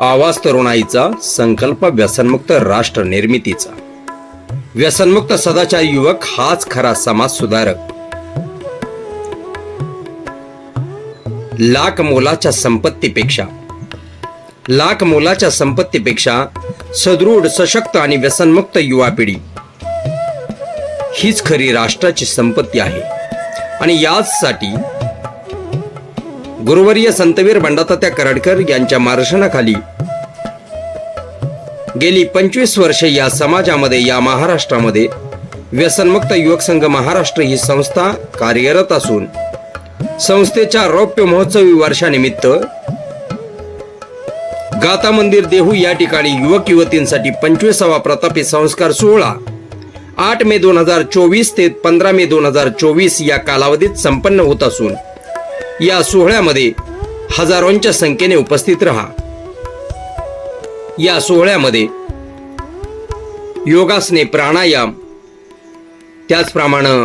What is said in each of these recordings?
आवाज तरुणाईचा संकल्प व्यसनमुक्त राष्ट्र निर्मितीचा. व्यसनमुक्त सदाचार युवक हाच खरा समाज सुधारक. लाख मोलाच्या संपत्तीपेक्षा. लाख मोलाच्या संपत्तीपेक्षा सदृढ सशक्त आणि व्यसनमुक्त युवा पिढी हीच खरी राष्ट्राची संपत्ती आहे. आणि याचसाठी गुरुवर्य संतवीर बंडातात्या करडकर यांच्या मार्गदर्शनाखाली गेली पंचवीस वर्षे या समाजामध्ये या महाराष्ट्रामध्ये व्यसनमुक्त युवक संघ महाराष्ट्र ही संस्था कार्यरत असून संस्थेच्या रौप्य महोत्सवी वर्षानिमित्त गाता मंदिर देहू या ठिकाणी युवक युवतींसाठी पंचवीसावा प्रतापी संस्कार सोहळा आठ मे दोन हजार चोवीस ते पंधरा मे दोन हजार चोवीस या कालावधीत संपन्न होत असून या सोहळ्यामध्ये हजारोंच्या संख्येने उपस्थित राहा. या सोहळ्यामध्ये योगासने प्राणायाम त्याचप्रमाणे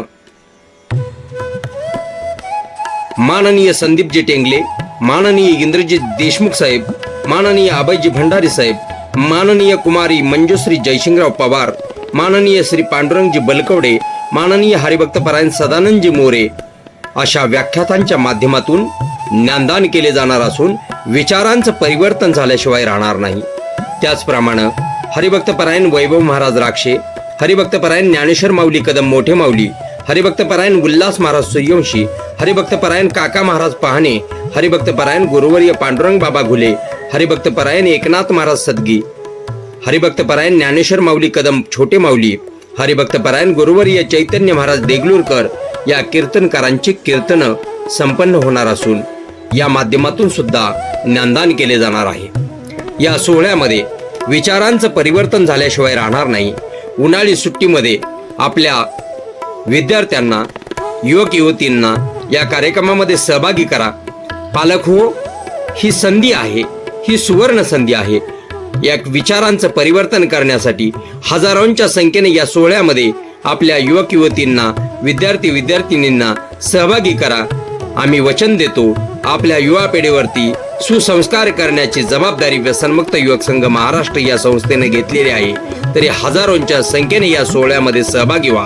माननीय संदीपजी टेंगले माननीय इंद्रजी देशमुख साहेब माननीय अभयजी भंडारी साहेब माननीय कुमारी मंजुश्री जयशिंगराव पवार माननीय श्री पांडुरंगजी बलकवडे माननीय हरिभक्तपरायण सदानंदजी मोरे अशा व्याख्यातांच्या माध्यमातून ज्ञानदान केले जाणार असून विचारांचं परिवर्तन झाल्याशिवाय राहणार नाही. त्याचप्रमाणे हरिभक्तपरायण वैभव महाराज राक्षे हरिभक्तपरायण ज्ञानेश्वर माऊली कदम मोठे माऊली हरिभक्तपरायण उल्हास महाराज सूर्यवंशी हरिभक्तपरायण काका महाराज पहाणे हरिभक्तपरायण गुरुवर्य पांडुरंग बाबा घुले हरिभक्तपरायण एकनाथ महाराज सदगी हरिभक्तपरायण ज्ञानेश्वर माऊली कदम छोटे माऊली हरिभक्तपरायण गुरुवर्य चैतन्य महाराज देगलूरकर या कीर्तनकारांची कीर्तनं संपन्न होणार असून या माध्यमातून सुद्धा ज्ञानदान केले जाणार आहे. या सोहळ्यामध्ये विचारांचं परिवर्तन झाल्याशिवाय राहणार नाही. उन्हाळी सुट्टीमध्ये आपल्या विद्यार्थ्यांना युवक युवतींना या कार्यक्रमामध्ये सहभागी करा. पालक हो ही संधी आहे ही सुवर्ण संधी आहे. या विचारांचं परिवर्तन करण्यासाठी हजारोंच्या संख्येने या सोहळ्यामध्ये आपल्या युवक युवतींना विद्यार्थी विद्यार्थिनींना सहभागी करा. आम्ही वचन देतो आपल्या युवा पिढीवरती सुसंस्कार करण्याची जबाबदारी व्यसनमुक्त युवक संघ महाराष्ट्र या संस्थेने घेतलेली आहे. तरी हजारोंच्या संख्येने या सोहळ्यामध्ये सहभागी व्हा.